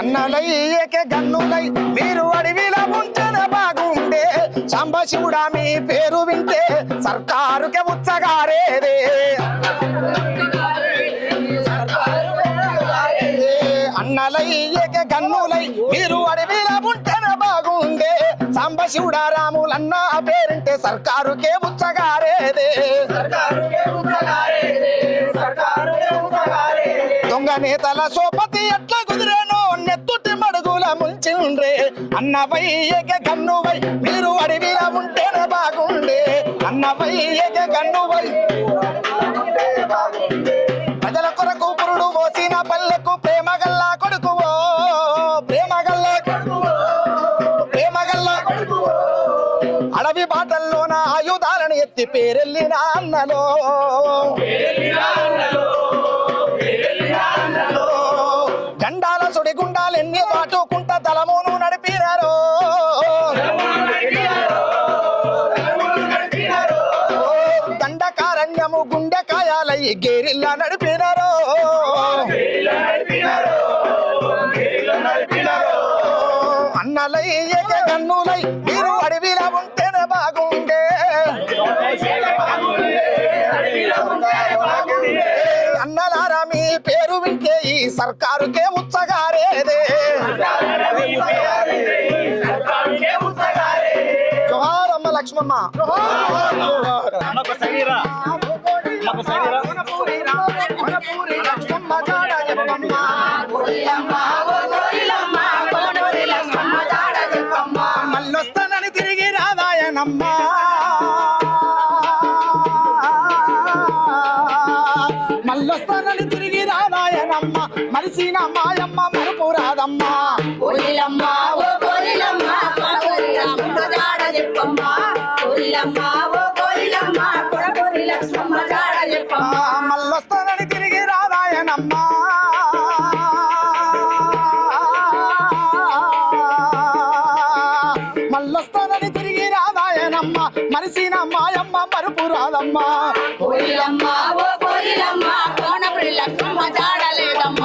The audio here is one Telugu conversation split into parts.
అన్నలయ్యకే గన్నులై మీరు అడవిలో ఉంటేనే బాగుండే సంభశివుడా మీ పేరు వింటే సర్కారుకే ఉచ్చగారేదే. అన్నలయ్యకే గన్నులై మీరు అడవిలో ఉంటేనే బాగుండే. సాంబశివుడా రాములన్న పేరింటే సర్కారుకే ఉచ్చగారేదే. దొంగ నేతల సోపతి ఎట్లా ముంచి ఉండే మడుగుల ముంచిండ్రే. అన్నవయ్యకే గన్నువై మీరు అడవిలా ఉంటేనే బాగుండే. అన్నవయ్యకే గన్నువై ప్రజల కొరకు పురుడు మోసిన పల్లెకు ప్రేమ గల్లా కొడుకువో. ప్రేమ గల్లా ప్రేమ గల్లా అడవి బాటల్లోన ఆయుధాలను ఎత్తి పేరెళ్ళిన అన్నలో. అన్నలో. సుడి గుండాలెన్ని దాటుకుంట తలమును నడిపినారో. దండకారణ్యము గుండెకాయాలై గేరిల్లా నడిపినారో. అన్నలై ఏక గన్నులై మీరు అడవిలా ఉంటేనే బాగుండే. అన్నలారా మీ పేరు వింటే ఈ సర్కారుకే ముచ్చగా జోహారమ్మ లక్ష్మమ్మ. మళ్ళొస్తానని తిరిగి రాదాయనమ్మ మళ్ళొస్తానని తిరిగి రాదాయనమ్మ మరిసిన మాయమ్మ మరుపు రాదమ్మా. ఓ చెప్పమ్మ కోయిలమ్మ ఓ కొడకొరి లక్ష్మమ్మ జాడ చెప్పమ్మ. మళ్ళొస్తానని తిరిగి రాదాయనమ్మ మళ్ళొస్తానని తిరిగి రాదాయనమ్మ మరిసిన మాయమ్మ మరుపు రాదమ్మ ఓ కోనపురి లక్ష్మమ్మ జాడ లేదమ్మ.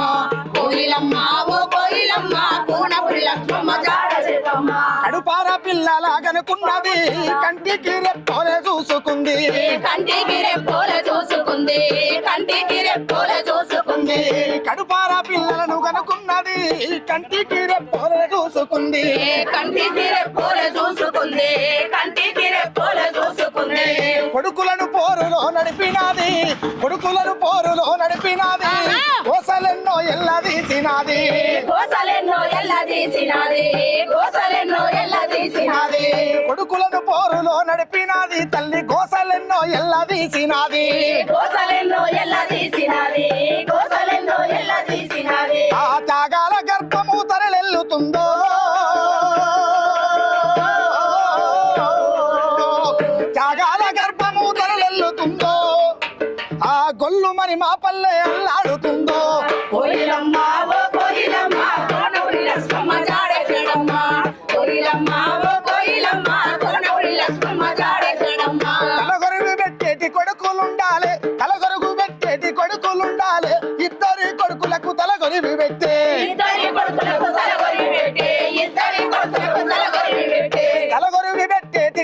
పిల్లలాగనుకున్నది కంటికి రెప్పోలే చూసుకుంది. కంటికి రెప్పోల చూసుకుంది. కంటికి రెప్పోల చూసుకుంది. కడుపార పిల్లలను కనుకున్నది. కంటికి రెప్పోలే చూసుకుంది. కంటికి రెప్పోల చూసుకుంది. కంటికి రెప్పోల చూసుకుంది. కొడుకులను పోరులో నడిపినాది. కొడుకులను పోరులో నడిపినాది. కోసలెన్నో ఎల్ల తీసినది. గోసలెన్నో ఎల్ల తీసినది. కొడుకులను పోరులో నడిపినాది. తల్లి గోసలెన్నో ఎల్లదీసినాది గోసలెన్నో ఎల్ల తీసినది. గోసలెన్నో ఎల్ల తీసినది. ఆ త్యాగాల గర్భము తరలెల్లుతుందో. త్యాగాల గర్భము తరలెల్లుతుందో. ఆ మా పల్లె అల్లాడుతుందో. కోయిలమ్మ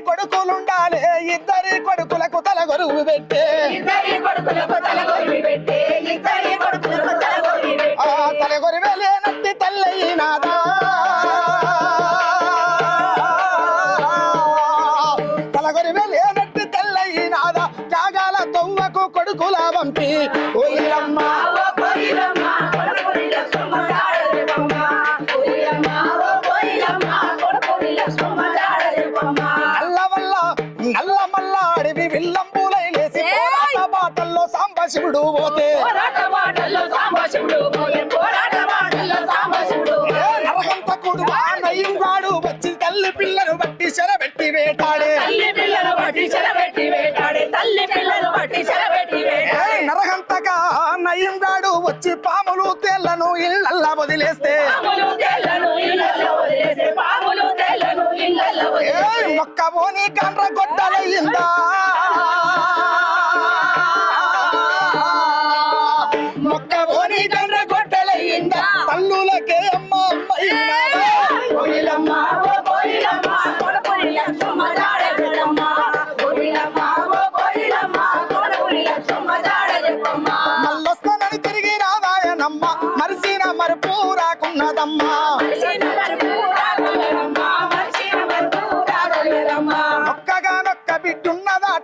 కొడుకులుండాలి. ఇద్దరి కొడుకులకు తలగొరువు పెట్టే. ఇద్దరి కొడుకులకు తలగొరి పెట్టే. పెట్టే. తలగొరివే లేనట్టి తల్లయినాదా తలగొరివే లేనట్టి తల్లయినాదా త్యాగాల తొవ్వకు కొడుకుల వంపి కోయిలమ్మ అడవి విల్లంబులై లేసి పోరాట బాటల్లో సాంబశివుడు పోతే. నరహంతకుడు ఆ నయ్యంగాడు వచ్చి తల్లి పిల్లను బట్టి చెరబెట్టి వేటాడే. నరహంతగా నయ్యంగాడు వచ్చి పాములు తేళ్ళను ఇళ్ళల్లా వదిలేస్తే పాములు తేళ్ళను ఇళ్ళల్లో వదిలేసే పాములు తేళ్ళను ఇళ్ళల్లో ఏ వదిలేసే కండ్ర గండ్ర గొడ్డలయ్యిందా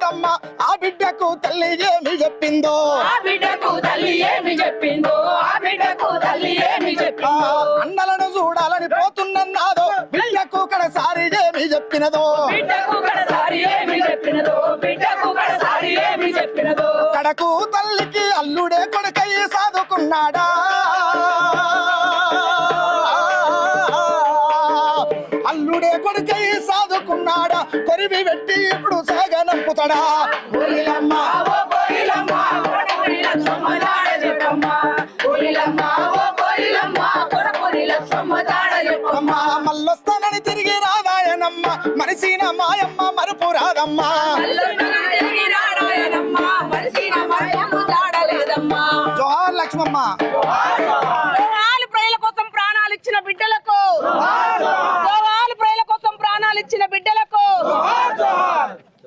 బిడ్డున్నదాటమ్మా ఆ బిడ్డకు తల్లి ఏమి చెప్పిందో? ఆ బిడ్డకు తల్లి ఏమి చెప్పిందో? ఆ బిడ్డకు తల్లి ఏమి చెప్పిందో? అన్నలను చూడాలని పోతున్నన్నాదో బిడ్డకు కడసారి ఏమి చెప్పినదో? బిడ్డకు కడసారి ఏమి చెప్పినదో? బిడ్డకు కడసారి ఏమి చెప్పినదో? కడకు తల్లికి అల్లుడే కొడుకై సాదుకున్నాడా? అల్లుడే కొడుకై సాదుకున్నాడా కొరివి పెట్టి ఇప్పుడు సాగనంపుతాడా? మల్లొస్తానని తిరిగి రాదాయనమ్మ మనిషిన మాయమ్మ మరుపు రాదమ్మా. జోహార్ లక్ష్మమ్మ